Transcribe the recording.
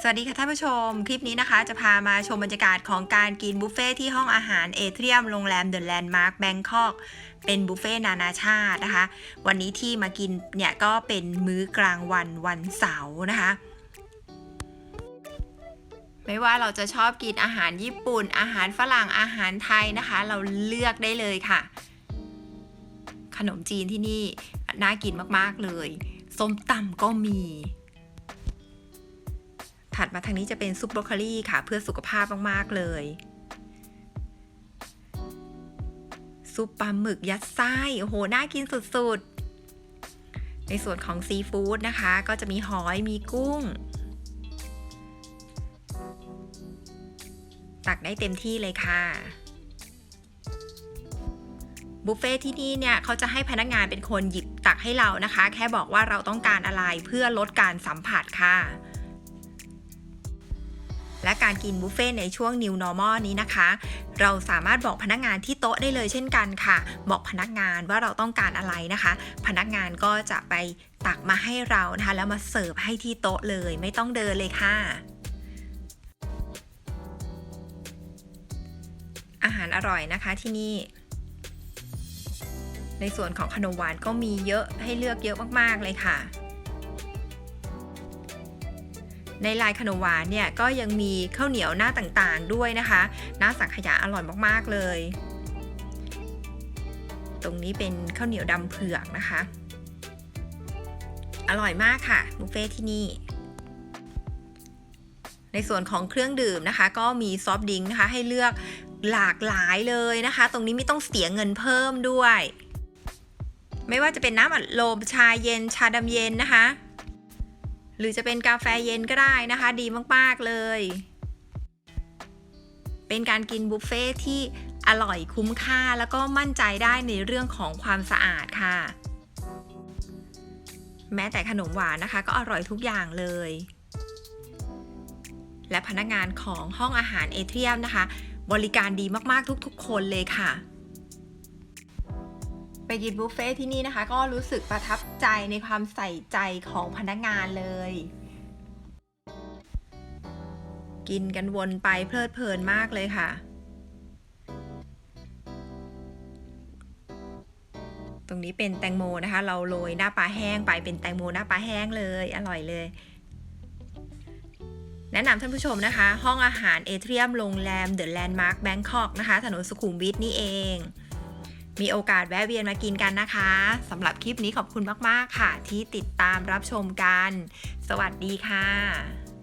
สวัสดีค่ะท่านผู้ชม คลิปนี้นะคะจะพามาชมบรรยากาศของการกินบุฟเฟ่ที่ห้องอาหารเอเทียมโรงแรมเดอะแลนด์มาร์คแบงคอกเป็นบุฟเฟ่นานาชาตินะคะ วันนี้ที่มากินเนี่ยก็เป็นมื้อกลางวันวันเสาร์นะคะไม่ว่าเราจะชอบกินอาหารญี่ปุ่น อาหารฝรั่งอาหารไทยนะคะ เราเลือกได้เลยค่ะ ขนมจีนที่นี่น่ากินมากๆเลย ส้มตำก็มี ถัดมาทางนี้จะเป็นซุปบรอกโคลีค่ะ เพื่อสุขภาพมากๆเลยซุปปลาหมึกยัดไส้โอ้โห น่ากินสุดๆ ในส่วนของซีฟู้ดนะคะ ก็จะมีหอยมีกุ้ง ตักได้เต็มที่เลยค่ะ บุฟเฟ่ที่นี่เนี่ย เขาจะให้พนักงานเป็นคนหยิบตักให้เรานะคะ แค่บอกว่าเราต้องการอะไรเพื่อลดการสัมผัสค่ะ และการกินบุฟเฟ่ต์ในช่วง New Normal นี้นะคะ เราสามารถบอกพนักงานที่โต๊ะได้เลยเช่นกันค่ะ บอกพนักงานว่าเราต้องการอะไรนะคะ พนักงานก็จะไปตักมาให้เรานะคะแล้วมาเสิร์ฟให้ที่โต๊ะเลยไม่ต้องเดินเลยค่ะอาหารอร่อยนะคะที่นี่ ในส่วนของขนมหวานก็มีเยอะให้เลือกเยอะมาก ๆ เลยค่ะ ในลายขนมหวานเนี่ยก็ยังมีข้าวเหนียวหน้าต่างๆด้วยนะคะ หน้าสังขยาอร่อยมากๆเลย ตรงนี้เป็นข้าวเหนียวดำเผือกนะคะ อร่อยมากค่ะบุฟเฟ่ที่นี่ในส่วนของเครื่องดื่มนะคะ ก็มีซอฟต์ดิงนะคะให้เลือกหลากหลายเลยนะคะ ตรงนี้ไม่ต้องเสียเงินเพิ่มด้วย ไม่ว่าจะเป็นน้ำอัดลมชาเย็นชาดำเย็นนะคะ หรือจะเป็นกาแฟเย็นก็ได้นะคะ ดีมากๆเลย เป็นการกินบุฟเฟ่ที่อร่อยคุ้มค่าแล้วก็มั่นใจได้ในเรื่องของความสะอาดค่ะ แม้แต่ขนมหวานนะคะ ก็อร่อยทุกอย่างเลย และพนักงานของห้องอาหารเอเทียมนะคะ บริการดีมากๆทุกๆ คนเลยค่ะ กินบุฟเฟ่ที่นี่นะคะ ก็รู้สึกประทับใจในความใส่ใจของพนักงานเลย กินกันวนไปเพลิดเพลินมากเลยค่ะ ตรงนี้เป็นแตงโมนะคะ เราโรยหน้าปลาแห้งไปเป็นแตงโมหน้าปลาแห้งเลย อร่อยเลยแนะนำท่านผู้ชมนะคะ ห้องอาหารเอเทียมโรงแรมเดอะแลนด์มาร์คแบงคอกนะคะ ถนนสุขุมวิทนี่เอง มีโอกาสแวะเวียนมากินกันนะคะสำหรับคลิปนี้ขอบคุณมาก ๆ ค่ะ ที่ติดตามรับชมกัน สวัสดีค่ะ